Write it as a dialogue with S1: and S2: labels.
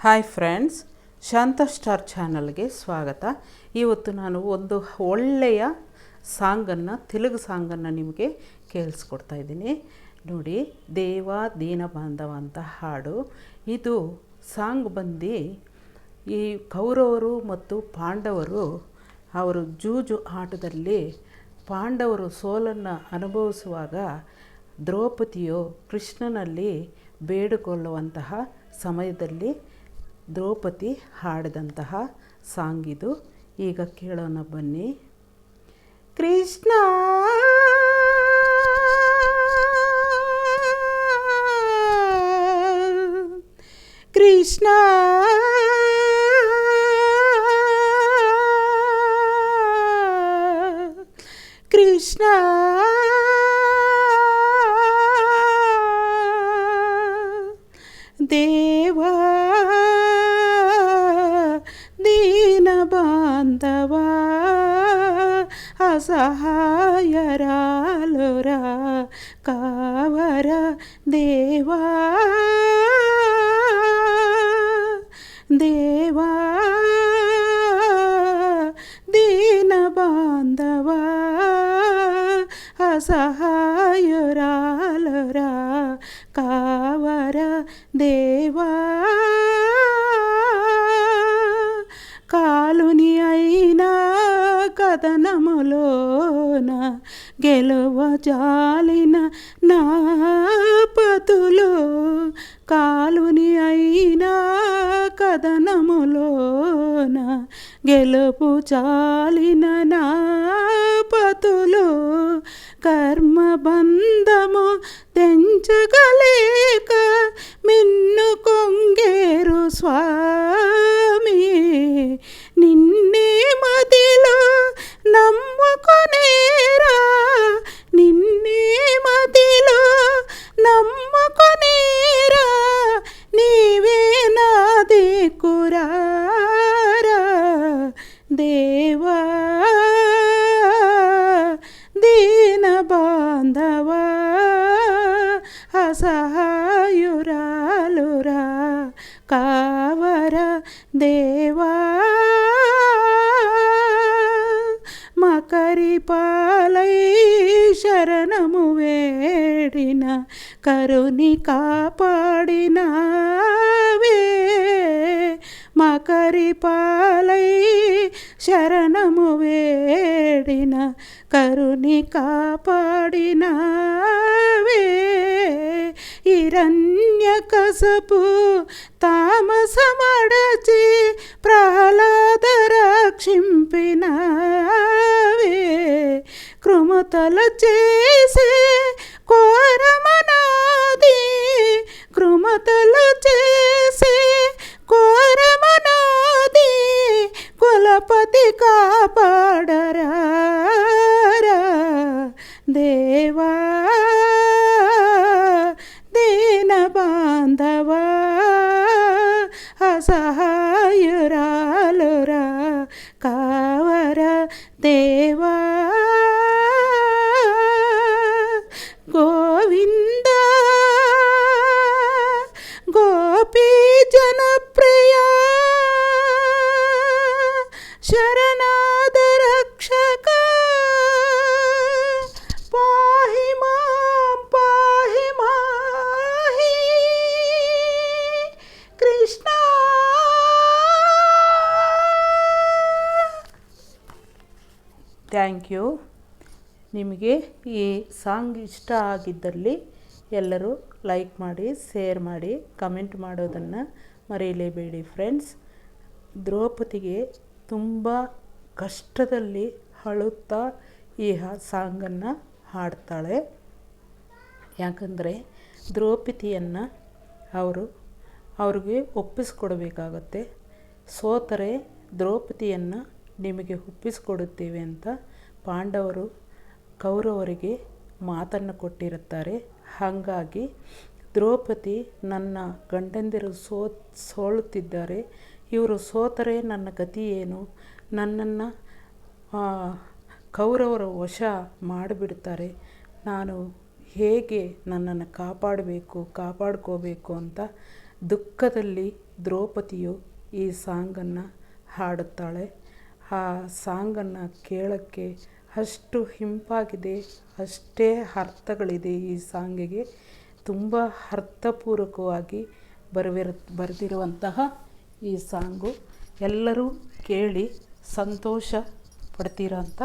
S1: Hi friends ಶಾಂತ star ಚಾನಲ್ಗೆ ಸ್ವಾಗತ. ಇವತ್ತು ನಾನು ಒಂದು ಒಳ್ಳೆಯ ಸಾಂಗನ್ನು, ತೆಲುಗು ಸಾಂಗನ್ನು ನಿಮಗೆ ಕೇಳಿಸ್ಕೊಡ್ತಾ ಇದ್ದೀನಿ. ನೋಡಿ, ದೇವ, ದೀನ ಬಾಂಧವ ಅಂತ ಹಾಡು. ಇದು ಸಾಂಗ್ ಬಂದು ಈ ಕೌರವರು ಮತ್ತು ಪಾಂಡವರು, ಅವರು ಜೂಜು ಆಟದಲ್ಲಿ ಪಾಂಡವರು ಸೋಲನ್ನು ಅನುಭವಿಸುವಾಗ ದ್ರೌಪದಿಯು ಕೃಷ್ಣನಲ್ಲಿ ಬೇಡಿಕೊಳ್ಳುವಂತಹ ಸಮಯದಲ್ಲಿ ದ್ರೌಪದಿ ಹಾಡಿದಂತಹ ಸಾಂಗ್ ಇದು ಈಗ ಕೇಳೋಣ ಬನ್ನಿ. ಕೃಷ್ಣ! ಕೃಷ್ಣ! ಕೃಷ್ಣ! ಬಾಂಧವ ಅಸಹಾಯರಾಲುರ ಕಾವರ ದೇವ ದೇವ ದೀನ ಬಾಂಧವ ಅಸಹಾಯರಾಲುರ కథనములోన గెలువ జాలిన నా పతులు కాలుని అయినా కథనములోన గెలుపు చాలిన నా పతులు కర్మబంధము తెంచగలేక మిన్ను కొంగేరు స్వా అసహాయురాలురా కావర దేవా. మకరి శరణము వేడిన కరుని కాపాడినావే. మకరిపాలై శరణము వేడిన కరుణి కాపాడిన ఇరణ్యకసపు తామసమడచి ప్రహ్లాద రక్షింపినవే కృమతల చేసే కోరమనా ದೇವಾ ದೀನ ಬಾಂಧವ ಅಸಹಾಯುರಾಲುರ ಕಾವರ ದೇವಾ ಥ್ಯಾಂಕ್ ಯು. ನಿಮಗೆ ಈ ಸಾಂಗ್ ಇಷ್ಟ ಆಗಿದ್ದಲ್ಲಿ ಎಲ್ಲರೂ ಲೈಕ್ ಮಾಡಿ, ಶೇರ್ ಮಾಡಿ, ಕಮೆಂಟ್ ಮಾಡೋದನ್ನು ಮರೆಯಲೇಬೇಡಿ ಫ್ರೆಂಡ್ಸ್. ದ್ರೌಪದಿಗೆ ತುಂಬ ಕಷ್ಟದಲ್ಲಿ ಅಳುತ್ತಾ ಈ ಸಾಂಗನ್ನು ಹಾಡ್ತಾಳೆ. ಯಾಕಂದರೆ ದ್ರೌಪದಿಯನ್ನು ಅವರು ಅವ್ರಿಗೆ ಒಪ್ಪಿಸ್ಕೊಡ್ಬೇಕಾಗತ್ತೆ. ಸೋತರೆ ದ್ರೌಪದಿಯನ್ನು ನಿಮಗೆ ಒಪ್ಪಿಸ್ಕೊಡುತ್ತೇವೆ ಅಂತ ಪಾಂಡವರು ಕೌರವರಿಗೆ ಮಾತನ್ನು ಕೊಟ್ಟಿರುತ್ತಾರೆ. ಹಾಗಾಗಿ ದ್ರೌಪದಿ ನನ್ನ ಗಂಡಂದಿರು ಸೋ ಸೋಳುತ್ತಿದ್ದಾರೆ ಇವರು ಸೋತರೆ ನನ್ನ ಗತಿ ಏನು? ನನ್ನನ್ನು ಕೌರವರ ವಶ ಮಾಡಿಬಿಡ್ತಾರೆ ನಾನು ಹೇಗೆ ನನ್ನನ್ನು ಕಾಪಾಡಬೇಕು, ಕಾಪಾಡ್ಕೋಬೇಕು ಅಂತ ದುಃಖದಲ್ಲಿ ದ್ರೌಪದಿಯು ಈ ಸಾಂಗನ್ನು ಹಾಡುತ್ತಾಳೆ. ಆ ಸಾಂಗನ್ನು ಕೇಳೋಕ್ಕೆ ಅಷ್ಟು ಹಿಂಪಾಗಿದೆ, ಅಷ್ಟೇ ಅರ್ಥಗಳಿದೆ ಈ ಸಾಂಗಿಗೆ. ತುಂಬ ಅರ್ಥಪೂರ್ವಕವಾಗಿ ಬರವಿರ, ಬರೆದಿರುವಂತಹ ಈ ಸಾಂಗು. ಎಲ್ಲರೂ ಕೇಳಿ ಸಂತೋಷ ಪಡ್ತೀರ ಅಂತ